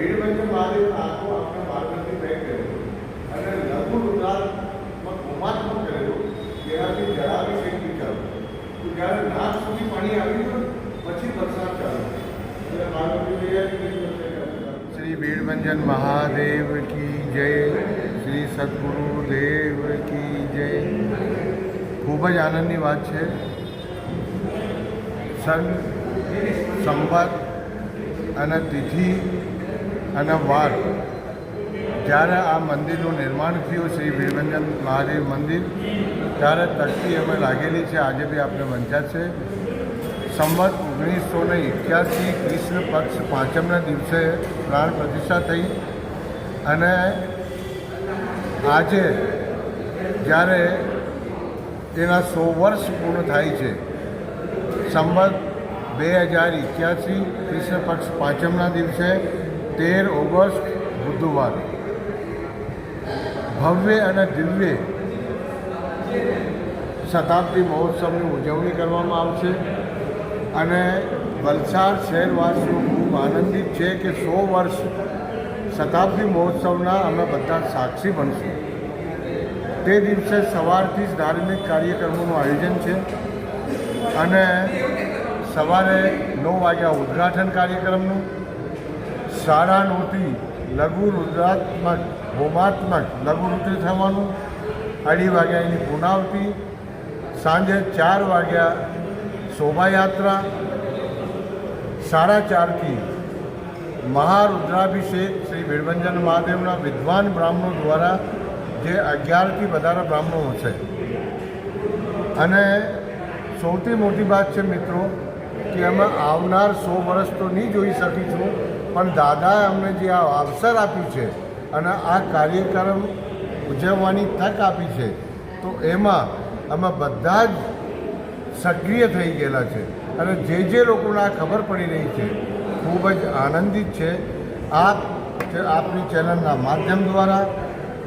ભીડભાઈને મારી આંખો આપણે પાર્ટનરથી બેક કરેલું. અને લઘુ રુદ્રાત્મક હોમાત્મક કરેલું. તેનાથી જરાવી કંઈક વિચારું. જ્યારે નાક સુધી પાણી આવી ગયું, પછી વરસાદ ચાલુ. એટલે પાર્વતીભાઈએ શ્રી વીરભંજન મહાદેવ કી જય. શ્રી સદગુરુદેવ કી જય. ખૂબ જ આનંદની વાત છે. સન સંવત અને તિથિ અને વાર જ્યારે આ મંદિરનું નિર્માણ થયું, શ્રી વીરભંજન મહાદેવ મંદિર, ત્યારે તકતી અમે લાગેલી છે. આજે બી આપણે વંચ્યા છે. સંવત ઓગણીસો ને એક્યાસી કૃષ્ણ પક્ષ પાંચમના દિવસે પ્રાણ પ્રતિષ્ઠા થઈ અને આજે જ્યારે તેના સો વર્ષ પૂર્ણ થાય છે, સંવત બે હજાર એક્યાસી કૃષ્ણ પક્ષ પાંચમના દિવસે તેર ઓગસ્ટ બુધવાર. ભવ્ય અને દિવ્ય શતાબ્દી મહોત્સવની ઉજવણી કરવામાં આવશે અને વલસાડ શહેરવાસીઓ ખૂબ આનંદિત છે કે સો વર્ષ શતાબ્દી મહોત્સવના અમે બધા સાક્ષી બનશું. તે દિવસે સવારથી જ ધાર્મિક કાર્યક્રમોનું આયોજન છે અને સવારે નવ વાગ્યા ઉદ્ઘાટન કાર્યક્રમનું સાડા નવથી લઘુ રુદ્રાત્મક, હોમાત્મક લઘુરુદ્ર થવાનું. અઢી વાગ્યા એની પુનાવતી સાંજે ચાર વાગ્યા શોભાયાત્રા. સાડા ચારથી મહારુદ્રાભિષેક શ્રી વીરભંજન મહાદેવના વિદ્વાન બ્રાહ્મણો દ્વારા, જે અગિયારથી વધારે બ્રાહ્મણો છે. અને સૌથી મોટી વાત છે મિત્રો, કે અમે આવનાર સો વર્ષ તો નહીં જોઈ શકીશું પણ દાદાએ અમને જે આ અવસર આપ્યું છે અને આ કાર્યક્રમ ઉજવવાની તક આપી છે, તો એમાં અમે બધા જ સક્રિય થઈ ગયેલા છે. અને જે જે લોકોને આ ખબર પડી રહી છે, ખૂબ જ આનંદિત છે. આપ આપની ચેનલના માધ્યમ દ્વારા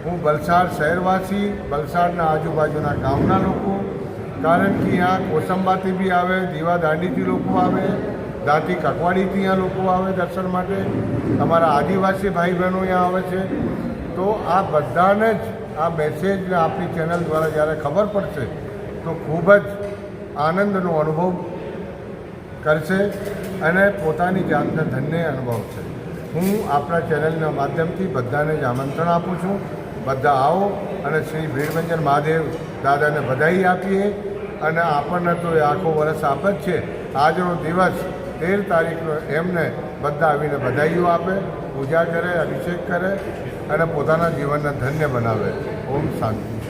હું વલસાડ શહેરવાસી, વલસાડના આજુબાજુના ગામના લોકો, કારણ કે અહીંયા કોસંબાથી બી આવે, દીવા દાંડીથી લોકો આવે દાંતી કકવાડીથી અહીંયા લોકો આવે દર્શન માટે. અમારા આદિવાસી ભાઈ બહેનો અહીંયા આવે છે. તો આ બધાને જ, આ મેસેજ આપણી ચેનલ દ્વારા જ્યારે ખબર પડશે, તો ખૂબ જ આનંદનો અનુભવ કરશે અને પોતાની જાતને ધન્ય અનુભવશે હું આપણા ચેનલના માધ્યમથી બધાને જ આમંત્રણ આપું છું. બધા આવો અને શ્રી ભીડભંજન મહાદેવ દાદાને બધાઈ આપીએ. અને આપણને તો એ આખો વર્ષ આપ જ છે. આજનો દિવસ તેર તારીખનો એમને બધા આવીને બધાઈઓ આપે, પૂજા કરે, અભિષેક કરે અને પોતાના જીવનને ધન્ય બનાવે. ઓમ શાંતિ.